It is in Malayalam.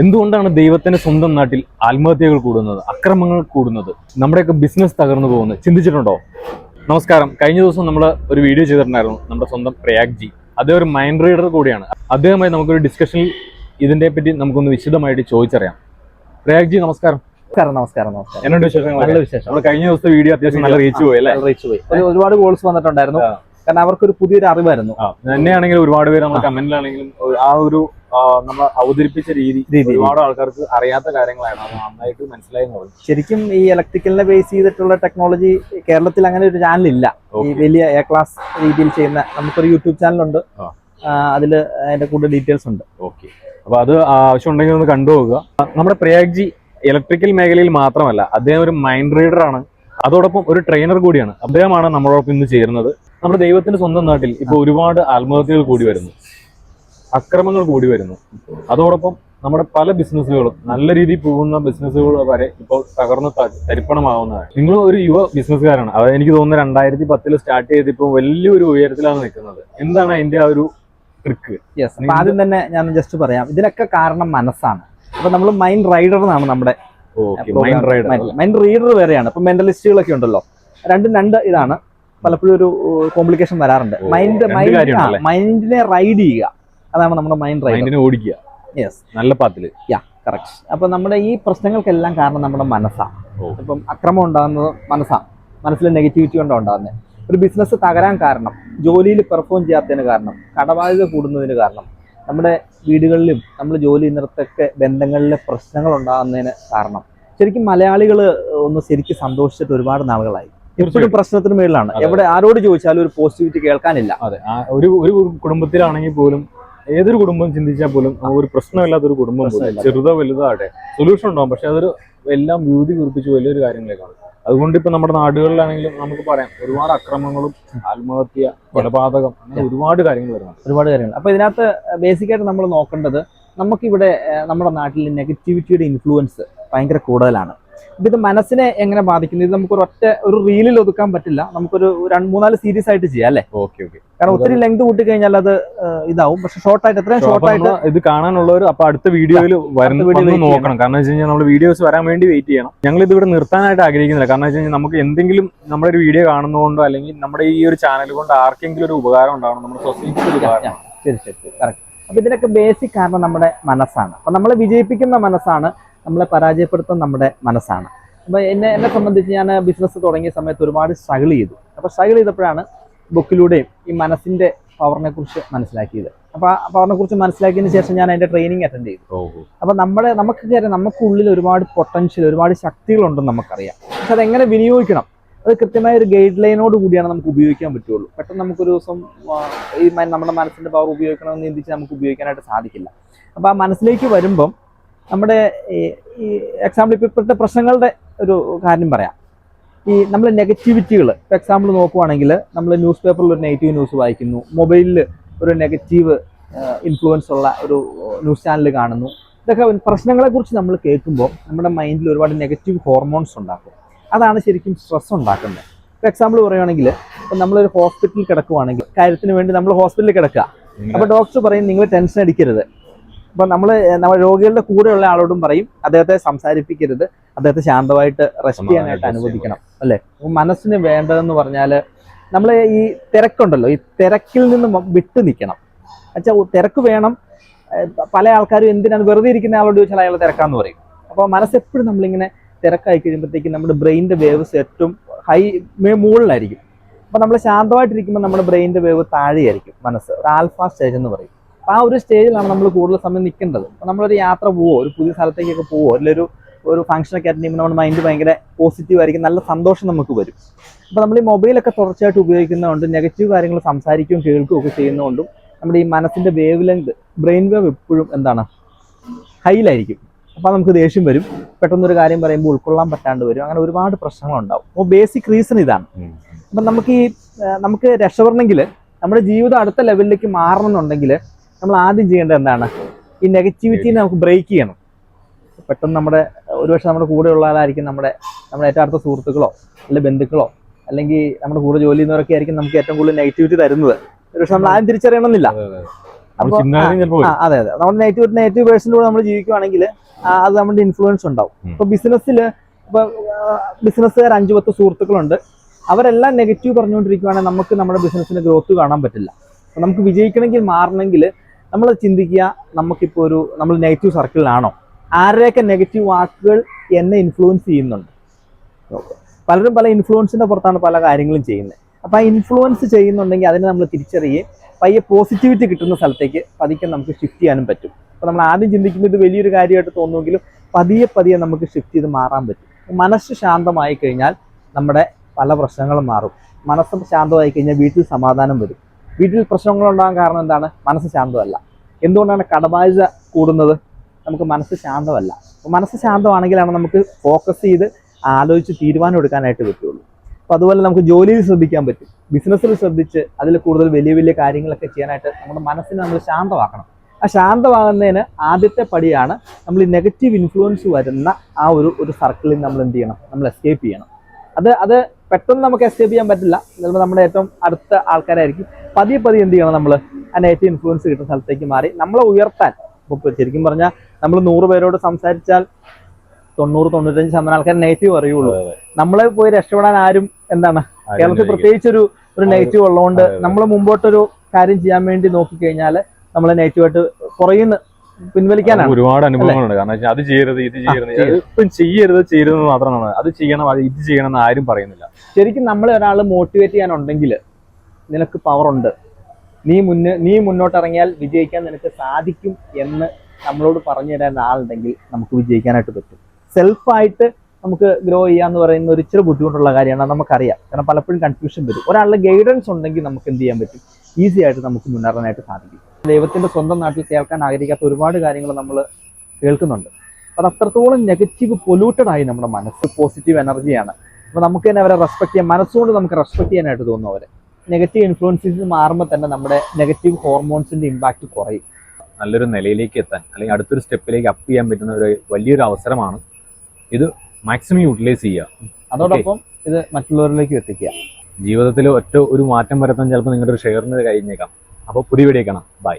എന്തുകൊണ്ടാണ് ദൈവത്തിന്റെ സ്വന്തം നാട്ടിൽ ആത്മഹത്യകൾ കൂടുന്നത് അക്രമങ്ങൾ കൂടുന്നത്? നമ്മുടെയൊക്കെ ബിസിനസ് തകർന്നു പോകുന്നത്. ചിന്തിച്ചിട്ടുണ്ടോ? നമസ്കാരം. കഴിഞ്ഞ ദിവസം നമ്മൾ ഒരു വീഡിയോ ചെയ്തിട്ടുണ്ടായിരുന്നു നമ്മുടെ സ്വന്തം പ്രയാഗ് ജി. അദ്ദേഹം ഒരു മൈൻഡ് റീഡർ കൂടിയാണ്. അദ്ദേഹമായി നമുക്കൊരു ഡിസ്കഷനിൽ ഇതിനെ പറ്റി നമുക്കൊന്ന് വിശദമായിട്ട് ചോദിച്ചറിയാം. പ്രയാഗ് ജി നമസ്കാരം. നമസ്കാരം നമസ്കാരം നമസ്കാരം. എന്നോട് വിശേഷം നല്ല വിശേഷം. നമ്മൾ കഴിഞ്ഞ ദിവസത്തെ വീഡിയോ അത്യാവശ്യം നല്ല റീച്ച് പോയി അല്ലേ? റീച്ച് പോയി. ഒരുപാട് കോൾസ് വന്നിട്ടുണ്ടായിരുന്നു. കാരണം അവർക്കൊരു പുതിയൊരു അറിവായിരുന്നു. എന്നെയാണെങ്കിലും ഒരുപാട് പേര് നമ്മുടെ കമന്റിലാണെങ്കിലും ആ ഒരു നമ്മൾ അവതരിപ്പിച്ച രീതി. ഒരുപാട് ആൾക്കാർക്ക് അറിയാത്ത കാര്യങ്ങളാണ്. അത് നന്നായിട്ട് മനസ്സിലായി എന്ന് പറഞ്ഞു. ശരിക്കും ഈ ഇലക്ട്രിക്കലിനെ ബേസ് ചെയ്തിട്ടുള്ള ടെക്നോളജി കേരളത്തിൽ അങ്ങനെ ഒരു ചാനൽ ഇല്ല. ഈ വലിയ എ ക്ലാസ് രീതിയിൽ ചെയ്യുന്ന നമുക്കൊരു യൂട്യൂബ് ചാനലുണ്ട് ഉണ്ട്. അതിൽ അതിന്റെ കൂടുതൽ ഡീറ്റെയിൽസ് ഉണ്ട്. ഓക്കെ അപ്പൊ അത് ആവശ്യമുണ്ടെങ്കിൽ ഒന്ന് കണ്ടുപോകുക നമ്മുടെ പ്രയാഗ് ജി ഇലക്ട്രിക്കൽ മേഖലയിൽ മാത്രമല്ല അദ്ദേഹം ഒരു മൈൻഡ് റീഡർ ആണ്. അതോടൊപ്പം ഒരു ട്രെയിനർ കൂടിയാണ്. അദ്ദേഹമാണ് നമ്മളോടൊപ്പം ഇന്ന് ചേരുന്നത്. നമ്മുടെ ദൈവത്തിന്റെ സ്വന്തം നാട്ടിൽ ഇപ്പോൾ ഒരുപാട് ആത്മഹത്യകൾ കൂടി വരുന്നു. അക്രമങ്ങൾ കൂടി വരുന്നു. അതോടൊപ്പം നമ്മുടെ പല ബിസിനസ്സുകളും നല്ല രീതിയിൽ പോകുന്ന ബിസിനസ്സുകൾ വരെ ഇപ്പോൾ തകർന്ന് തരിപ്പണമാവുന്നതാണ്. നിങ്ങൾ ഒരു യുവ ബിസിനസ്സുകാരാണ്. അത് എനിക്ക് തോന്നുന്നു രണ്ടായിരത്തി പത്തിൽ സ്റ്റാർട്ട് ചെയ്ത് ഇപ്പോൾ വലിയൊരു ഉയരത്തിലാണ് നിൽക്കുന്നത്. എന്താണ് അതിന്റെ ആ ഒരു ട്രിക്ക് യെസ് അപ്പൊ ആദ്യം തന്നെ ഞാൻ ജസ്റ്റ് പറയാം. ഇതിനൊക്കെ കാരണം മനസ്സാണ്. അപ്പൊ നമ്മൾ മൈൻഡ് റൈഡർ എന്നാണ് നമ്മുടെ okay mind rider mind reader വേറെയാണ്. ഇപ്പൊ മെന്റലിസ്റ്റുകളൊക്കെ ഉണ്ടല്ലോ. രണ്ടും രണ്ട് ഇതാണ്. പലപ്പോഴും ഒരു കോംപ്ലിക്കേഷൻ വരാറുണ്ട്. മൈൻഡ് മൈൻഡ് മൈൻഡിനെ റൈഡ് ചെയ്യുക. അതാണ് നമ്മുടെ മൈൻഡ് മൈൻഡിനെ ഓടിക്കുക. യെസ് നല്ല പാത്തിൽ യാ കറക്റ്റ് അപ്പൊ നമ്മുടെ ഈ പ്രശ്നങ്ങൾക്കെല്ലാം കാരണം നമ്മുടെ മനസ്സാണ് അപ്പം ഇപ്പം അക്രമം ഉണ്ടാകുന്നത് മനസ്സാണ് മനസ്സിൽ നെഗറ്റിവിറ്റി കൊണ്ടാണ് ഉണ്ടാകുന്നത് ഒരു ബിസിനസ് തകരാൻ കാരണം ജോലിയിൽ പെർഫോം ചെയ്യാത്തതിന് കാരണം കടബാധ്യത കൂടുന്നതിന് കാരണം നമ്മുടെ വീടുകളിലും നമ്മൾ ജോലി ചെയ്യുന്നിടത്തൊക്കെ ബന്ധങ്ങളിലെ പ്രശ്നങ്ങൾ ഉണ്ടാകുന്നതിന് കാരണം. ശരിക്കും മലയാളികൾ ഒന്ന് ശരിക്കും സന്തോഷിച്ചിട്ട് ഒരുപാട് നാളുകളായി. എപ്പോഴും. പ്രശ്നത്തിന് മേളിലാണ്. എവിടെ ആരോട് ചോദിച്ചാലും ഒരു പോസിറ്റിവിറ്റി കേൾക്കാനില്ല. അതെ ഒരു ഒരു കുടുംബത്തിലാണെങ്കിൽ പോലും ഏതൊരു കുടുംബം ചിന്തിച്ചാൽ പോലും ഒരു പ്രശ്നമില്ലാത്ത ഒരു കുടുംബം പോലും. ചെറുതോ വലുതോ ആട്ടെ സൊല്യൂഷൻ ഉണ്ടാവും. പക്ഷെ അതൊരു എല്ലാം വ്യൂതി കുറിപ്പിച്ച് വലിയൊരു കാര്യങ്ങളേക്കാണ് അതുകൊണ്ട് ഇപ്പൊ നമ്മുടെ നാടുകളിലാണെങ്കിലും നമുക്ക് പറയാം ഒരുപാട് അക്രമങ്ങളും ആത്മഹത്യ കൊലപാതകം അങ്ങനെ ഒരുപാട് കാര്യങ്ങൾ വരുന്നുണ്ട്. ഒരുപാട് കാര്യങ്ങൾ. അപ്പൊ ഇതിനകത്ത് ബേസിക് ആയിട്ട് നമ്മൾ നോക്കേണ്ടത് നമുക്കിവിടെ നമ്മുടെ നാട്ടിൽ നെഗറ്റിവിറ്റിയുടെ ഇൻഫ്ലുവൻസ് ഭയങ്കര കൂടുതലാണ്. ഇത് മനസ്സിനെ എങ്ങനെ ബാധിക്കുന്നു? ഇത് നമുക്ക് ഒറ്റ ഒരു റീലിൽ ഒതുക്കാൻ പറ്റില്ല. നമുക്കൊരു രണ്ട് മൂന്നാൽ സീരീസ് ആയിട്ട് ചെയ്യാം അല്ലേ? Okay okay. കാരണം ഒത്തിരി ലെങ്ത് കൂട്ടി കഴിഞ്ഞാൽ അത് ഇതാവും. പക്ഷെ ഷോർട്ട് ആയിട്ട് എത്രയും ഷോർട്ട് ആയിട്ട് ഇത് കാണാനുള്ളവർ അപ്പൊ അടുത്ത വീഡിയോയിൽ വരുന്ന വീഡിയോ നോക്കണം. കാരണം വെച്ച് കഴിഞ്ഞാൽ നമ്മൾ വീഡിയോസ് വരാൻ വേണ്ടി വെയിറ്റ് ചെയ്യണം. ഞങ്ങൾ ഇത് ഇവിടെ നിർത്താനായിട്ട് ആഗ്രഹിക്കുന്നില്ല. കാരണം വെച്ച് കഴിഞ്ഞാൽ നമുക്ക് എന്തെങ്കിലും നമ്മുടെ ഒരു വീഡിയോ കാണുന്നതുകൊണ്ടോ അല്ലെങ്കിൽ നമ്മുടെ ഈ ഒരു ചാനൽ കൊണ്ട് ആർക്കെങ്കിലും ഒരു ഉപകാരം ഉണ്ടാവണം. നമ്മുടെ സൊസൈറ്റിക്ക് ഒരു ഉപകാരം ശരി ശരി ശരി. കറക്റ്റ് അപ്പൊ ഇതിനൊക്കെ ബേസിക് കാരണം നമ്മുടെ മനസ്സാണ്. അപ്പൊ നമ്മളെ വിജയിപ്പിക്കുന്ന മനസ്സാണ് നമ്മളെ പരാജയപ്പെടുത്തുന്ന നമ്മുടെ മനസ്സാണ്. അപ്പൊ എന്നെ എന്നെ സംബന്ധിച്ച് ഞാൻ ബിസിനസ് തുടങ്ങിയ സമയത്ത് ഒരുപാട് സ്ട്രഗിൾ ചെയ്തു. അപ്പൊ സ്ട്രഗിൾ ചെയ്തപ്പോഴാണ് ബുക്കിലൂടെയും ഈ മനസ്സിന്റെ പവറിനെ കുറിച്ച് മനസ്സിലാക്കിയത്. അപ്പൊ ആ പവറിനെ കുറിച്ച് മനസ്സിലാക്കിയതിന് ശേഷം ഞാൻ അതിന്റെ ട്രെയിനിങ് അറ്റൻഡ് ചെയ്തു. അപ്പോൾ അപ്പൊ നമ്മുടെ നമുക്ക് അറിയാം നമുക്കുള്ളിൽ ഒരുപാട് പൊട്ടൻഷ്യൽ ഒരുപാട് ശക്തികളുണ്ടെന്ന് നമുക്കറിയാം. പക്ഷെ അതെങ്ങനെ വിനിയോഗിക്കണം? അത് കൃത്യമായ ഒരു ഗൈഡ് ലൈനോട് കൂടിയാണ് നമുക്ക് ഉപയോഗിക്കാൻ പറ്റുള്ളൂ. പെട്ടെന്ന് നമുക്കൊരു ദിവസം ഈ നമ്മുടെ മനസ്സിന്റെ പവർ ഉപയോഗിക്കണമെന്ന് ചിന്തിച്ച് നമുക്ക് ഉപയോഗിക്കാനായിട്ട് സാധിക്കില്ല. അപ്പൊ ആ മനസ്സിലേക്ക് വരുമ്പം നമ്മുടെ ഈ- എക്സാമ്പിൾ ഇപ്പം ഇപ്പോഴത്തെ പ്രശ്നങ്ങളുടെ ഒരു കാര്യം പറയാം. ഈ നമ്മൾ നെഗറ്റിവിറ്റികൾ ഇപ്പോൾ എക്സാമ്പിൾ നോക്കുവാണെങ്കിൽ നമ്മൾ ന്യൂസ് പേപ്പറിൽ ഒരു നെഗറ്റീവ് ന്യൂസ് വായിക്കുന്നു. മൊബൈലിൽ ഒരു നെഗറ്റീവ് ഇൻഫ്ലുവൻസ് ഉള്ള ഒരു ന്യൂസ് ചാനൽ കാണുന്നു. ഇതൊക്കെ പ്രശ്നങ്ങളെക്കുറിച്ച് നമ്മൾ കേൾക്കുമ്പോൾ നമ്മുടെ മൈൻഡിൽ ഒരുപാട് നെഗറ്റീവ് ഹോർമോൺസ് ഉണ്ടാക്കും. അതാണ് ശരിക്കും സ്ട്രെസ് ഉണ്ടാക്കുന്നത്. ഇപ്പോൾ എക്സാമ്പിൾ പറയുകയാണെങ്കിൽ ഇപ്പം നമ്മളൊരു ഹോസ്പിറ്റലിൽ കിടക്കുവാണെങ്കിൽ കാര്യത്തിന് വേണ്ടി നമ്മൾ ഹോസ്പിറ്റലിൽ കിടക്കുക. അപ്പോൾ ഡോക്ടർ പറയും നിങ്ങൾ ടെൻഷൻ അടിക്കരുത്. അപ്പോൾ നമ്മൾ നമ്മൾ രോഗികളുടെ കൂടെയുള്ള ആളോടും പറയും അദ്ദേഹത്തെ സംസാരിപ്പിക്കരുത് അദ്ദേഹത്തെ ശാന്തമായിട്ട് റെസ്റ്റ് ചെയ്യാനായിട്ട് അനുവദിക്കണം അല്ലേ? മനസ്സിന് വേണ്ടതെന്ന് പറഞ്ഞാൽ നമ്മൾ ഈ തിരക്കുണ്ടല്ലോ ഈ തിരക്കിൽ നിന്ന് വിട്ടു നിൽക്കണം. അച്ഛാ തിരക്ക് വേണം. പല ആൾക്കാരും എന്തിനാണ് വെറുതെ ഇരിക്കുന്ന ആളോട് ചോദിച്ചാൽ അയാൾ തിരക്കാന്ന് പറയും. അപ്പോൾ മനസ്സെപ്പോഴും നമ്മളിങ്ങനെ തിരക്കായി കഴിയുമ്പോഴത്തേക്കും നമ്മുടെ ബ്രെയിനിന്റെ വേവ്സ് ഏറ്റവും ഹൈ മുകളിലായിരിക്കും. അപ്പോൾ നമ്മൾ ശാന്തമായിട്ടിരിക്കുമ്പോൾ നമ്മുടെ ബ്രെയിനിന്റെ വേവ് താഴെയായിരിക്കും മനസ്സ്. ഒരു ആൽഫ സ്റ്റേജ് എന്ന് പറയും. അപ്പോൾ ആ ഒരു സ്റ്റേജിലാണ് നമ്മൾ കൂടുതൽ സമയം നിൽക്കേണ്ടത്. അപ്പോൾ നമ്മളൊരു യാത്ര പോവോ ഒരു പുതിയ സ്ഥലത്തേക്കൊക്കെ പോവോ അല്ലെങ്കിൽ ഒരു ഒരു ഫംഗ്ഷനൊക്കെ അറ്റൻഡ് ചെയ്യുമ്പോൾ നമ്മുടെ മൈൻഡ് ഭയങ്കര പോസിറ്റീവ് ആയിരിക്കും നല്ല സന്തോഷം നമുക്ക് വരും. അപ്പോൾ നമ്മൾ ഈ മൊബൈലൊക്കെ തുടർച്ചയായിട്ട് ഉപയോഗിക്കുന്നതുകൊണ്ട് നെഗറ്റീവ് കാര്യങ്ങൾ സംസാരിക്കുകയും കേൾക്കുകയും ഒക്കെ ചെയ്യുന്നതുകൊണ്ടും നമ്മുടെ ഈ മനസ്സിന്റെ വേവ് ലെങ്ത് ബ്രെയിൻ വേവ് എപ്പോഴും എന്താണ്? ഹൈയിലായിരിക്കും. അപ്പോൾ നമുക്ക് ദേഷ്യം വരും. പെട്ടെന്നൊരു കാര്യം പറയുമ്പോൾ ഉൾക്കൊള്ളാൻ പറ്റാണ്ട് വരും. അങ്ങനെ ഒരുപാട് പ്രശ്നങ്ങളുണ്ടാവും. അപ്പോൾ ബേസിക് റീസൺ ഇതാണ്. അപ്പം നമുക്ക് ഈ നമുക്ക് രക്ഷപ്പെടണമെങ്കിൽ നമ്മുടെ ജീവിതം അടുത്ത ലെവലിലേക്ക് മാറണമെന്നുണ്ടെങ്കിൽ നമ്മൾ ആദ്യം ചെയ്യേണ്ടത് എന്താണ്? ഈ നെഗറ്റിവിറ്റിനെ നമുക്ക് ബ്രേക്ക് ചെയ്യണം. പെട്ടെന്ന് നമ്മുടെ ഒരുപക്ഷെ നമ്മുടെ കൂടെ ഉള്ള ആളായിരിക്കും നമ്മുടെ നമ്മുടെ ഏറ്റവും അടുത്ത സുഹൃത്തുക്കളോ അല്ലെങ്കിൽ ബന്ധുക്കളോ അല്ലെങ്കിൽ നമ്മുടെ കൂടെ ജോലി ചെയ്യുന്നവരൊക്കെ ആയിരിക്കും നമുക്ക് ഏറ്റവും കൂടുതൽ നെഗറ്റിവിറ്റി തരുന്നത്. ഒരുപക്ഷെ നമ്മൾ ആദ്യം തിരിച്ചറിയണമെന്നില്ല. അപ്പോൾ അതെ അതെ. നമ്മുടെ നെഗറ്റീവ് നെഗറ്റീവ് പേഴ്സിന്റെ കൂടെ നമ്മൾ ജീവിക്കുവാണെങ്കിൽ അത് നമ്മുടെ ഇൻഫ്ലുവൻസ് ഉണ്ടാവും. ഇപ്പൊ ബിസിനസ്സിൽ ഇപ്പൊ ബിസിനസ്സുകാർ അഞ്ചു പത്ത് സുഹൃത്തുക്കളുണ്ട്. അവരെല്ലാം നെഗറ്റീവ് പറഞ്ഞുകൊണ്ടിരിക്കുവാണെങ്കിൽ നമുക്ക് നമ്മുടെ ബിസിനസ്സിന് ഗ്രോത്ത് കാണാൻ പറ്റില്ല. നമുക്ക് വിജയിക്കണമെങ്കിൽ മാറണമെങ്കിൽ നമ്മൾ ചിന്തിക്കുക നമുക്കിപ്പോൾ ഒരു നമ്മൾ നെഗറ്റീവ് സർക്കിളിലാണോ ആരുടെയൊക്കെ നെഗറ്റീവ് വാക്കുകൾ എന്നെ ഇൻഫ്ലുവൻസ് ചെയ്യുന്നുണ്ട്? പലരും പല ഇൻഫ്ലുവൻസിന്റെ പുറത്താണ് പല കാര്യങ്ങളും ചെയ്യുന്നത്. അപ്പോൾ ആ ഇൻഫ്ലുവൻസ് ചെയ്യുന്നുണ്ടെങ്കിൽ അതിനെ നമ്മൾ തിരിച്ചറിയുകയും പയ്യെ പോസിറ്റിവിറ്റി കിട്ടുന്ന സ്ഥലത്തേക്ക് പതിക്കെ നമുക്ക് ഷിഫ്റ്റ് ചെയ്യാനും പറ്റും. അപ്പോൾ നമ്മൾ ആദ്യം ചിന്തിക്കുമ്പോൾ ഇത് വലിയൊരു കാര്യമായിട്ട് തോന്നുമെങ്കിലും പതിയെ പതിയെ നമുക്ക് ഷിഫ്റ്റ് ചെയ്ത് മാറാൻ പറ്റും. മനസ്സ് ശാന്തമായി കഴിഞ്ഞാൽ നമ്മുടെ പല പ്രശ്നങ്ങളും മാറും. മനസ്സ് ശാന്തമായി കഴിഞ്ഞാൽ വീട്ടിൽ സമാധാനം വരും. വീട്ടിൽ പ്രശ്നങ്ങൾ ഉണ്ടാകാൻ കാരണം എന്താണ്? മനസ്സ് ശാന്തമല്ല. എന്തുകൊണ്ടാണ് കടബാധ്യത കൂടുന്നത്? നമുക്ക് മനസ്സ് ശാന്തമല്ല. മനസ്സ് ശാന്തമാണെങ്കിലാണ് നമുക്ക് ഫോക്കസ് ചെയ്ത് ആലോചിച്ച് തീരുമാനം എടുക്കാനായിട്ട് പറ്റുള്ളൂ. അപ്പോൾ അതുപോലെ നമുക്ക് ജോലിയിൽ ശ്രദ്ധിക്കാൻ പറ്റും. ബിസിനസ്സിൽ ശ്രദ്ധിച്ച് അതിൽ കൂടുതൽ വലിയ വലിയ കാര്യങ്ങളൊക്കെ ചെയ്യാനായിട്ട് നമ്മുടെ മനസ്സിനെ നമ്മൾ ശാന്തമാക്കണം. ആ ശാന്തമാകുന്നതിന് ആദ്യത്തെ പടിയാണ് നമ്മൾ ഈ നെഗറ്റീവ് ഇൻഫ്ലുവൻസ് വരുന്ന ആ ഒരു ഒരു സർക്കിളിൽ നമ്മൾ എന്ത് ചെയ്യണം? നമ്മൾ എസ്കേപ്പ് ചെയ്യണം. അത് അത് പെട്ടെന്ന് നമുക്ക് എസ്കേപ്പ് ചെയ്യാൻ പറ്റില്ല. ചിലപ്പോൾ നമ്മുടെ ഏറ്റവും അടുത്ത ആൾക്കാരായിരിക്കും. പതിയെ പതിയെ എന്ത് ചെയ്യണം നമ്മൾ ആ നെഗറ്റീവ് ഇൻഫ്ലുവൻസ് കിട്ടുന്ന സ്ഥലത്തേക്ക് മാറി. നമ്മളെ ഉയർത്താൻ. ഇപ്പോൾ ശരിക്കും പറഞ്ഞാൽ നമ്മൾ നൂറ് പേരോട് സംസാരിച്ചാൽ തൊണ്ണൂറ് തൊണ്ണൂറ്റഞ്ച് ശതമാനം ആൾക്കാർ നെഗറ്റീവ് അറിയുള്ളൂ. നമ്മളെ പോയി രക്ഷപ്പെടാൻ ആരും എന്താണ്? കേരളത്തിൽ പ്രത്യേകിച്ച് ഒരു ഒരു നെഗറ്റീവ് ഉള്ളതുകൊണ്ട് നമ്മൾ മുമ്പോട്ടൊരു കാര്യം ചെയ്യാൻ വേണ്ടി നോക്കിക്കഴിഞ്ഞാൽ നമ്മൾ നെഗറ്റീവായിട്ട് കുറയുന്ന പിൻവലിക്കാനാണ്. ഒരുപാട് അനുഭവങ്ങളുണ്ട്. കാരണം അത് ചെയ്യരുത് ഇത് ചെയ്യരുത്. ഇപ്പം ചെയ്യരുത് ചെയ്യരുത് മാത്രമാണ്. അത് ചെയ്യണം അത് ഇത് ചെയ്യണം എന്ന് ആരും പറയുന്നില്ല. ശരിക്കും നമ്മൾ ഒരാൾ മോട്ടിവേറ്റ് ചെയ്യാനുണ്ടെങ്കിൽ നിനക്ക് പവർ ഉണ്ട്. നീ മുന്നേ നീ മുന്നോട്ട് ഇറങ്ങിയാൽ വിജയിക്കാൻ നിനക്ക് സാധിക്കും എന്ന് നമ്മളോട് പറഞ്ഞു തരാൻ ആളുണ്ടെങ്കിൽ നമുക്ക് വിജയിക്കാനായിട്ട് പറ്റും. സെൽഫായിട്ട് നമുക്ക് ഗ്രോ ചെയ്യാന്ന് പറയുന്ന ഒരു ഇച്ചിരി ബുദ്ധിമുട്ടുള്ള കാര്യമാണ് നമുക്കറിയാം. കാരണം പലപ്പോഴും കൺഫ്യൂഷൻ വരും. ഒരാളുടെ ഗൈഡൻസ് ഉണ്ടെങ്കിൽ നമുക്ക് എന്ത് ചെയ്യാൻ പറ്റും? ഈസി ആയിട്ട് നമുക്ക് മുന്നേറാനായിട്ട് സാധിക്കും. ദൈവത്തിന്റെ സ്വന്തം നാട്ടിൽ കേൾക്കാൻ ആഗ്രഹിക്കാത്ത ഒരുപാട് കാര്യങ്ങൾ നമ്മൾ കേൾക്കുന്നുണ്ട്. അത് അത്രത്തോളം നെഗറ്റീവ് പൊല്യൂട്ടഡ് ആയി നമ്മുടെ മനസ്സ് പോസിറ്റീവ് എനർജിയാണ് അപ്പോൾ നമുക്ക് തന്നെ അവരെ റെസ്പെക്ട് ചെയ്യാൻ മനസ്സുകൊണ്ട് നമുക്ക് റെസ്പെക്ട് ചെയ്യാനായിട്ട് തോന്നും അവരെ. നെഗറ്റീവ് ഇൻഫ്ലുവൻസസ് മാറുമ്പോൾ തന്നെ നമ്മുടെ നെഗറ്റീവ് ഹോർമോൺസിന്റെ ഇമ്പാക്റ്റ് കുറയും. നല്ലൊരു നിലയിലേക്ക് എത്താൻ അല്ലെങ്കിൽ അടുത്തൊരു സ്റ്റെപ്പിലേക്ക് അപ്പ് ചെയ്യാൻ പറ്റുന്ന ഒരു വലിയൊരു അവസരമാണ് ഇത് മാക്സിമം യൂട്ടിലൈസ് ചെയ്യുക. അതോടൊപ്പം ഇത് മറ്റുള്ളവരിലേക്ക് എത്തിക്കുക. ജീവിതത്തിൽ ഒറ്റ ഒരു മാറ്റം വരുത്താൻ ചിലപ്പോൾ നിങ്ങളുടെ ഒരു ഷെയറിന് കഴിഞ്ഞേക്കാം. അപ്പോൾ പുതിയ വീഡിയോ കാണാം. ബൈ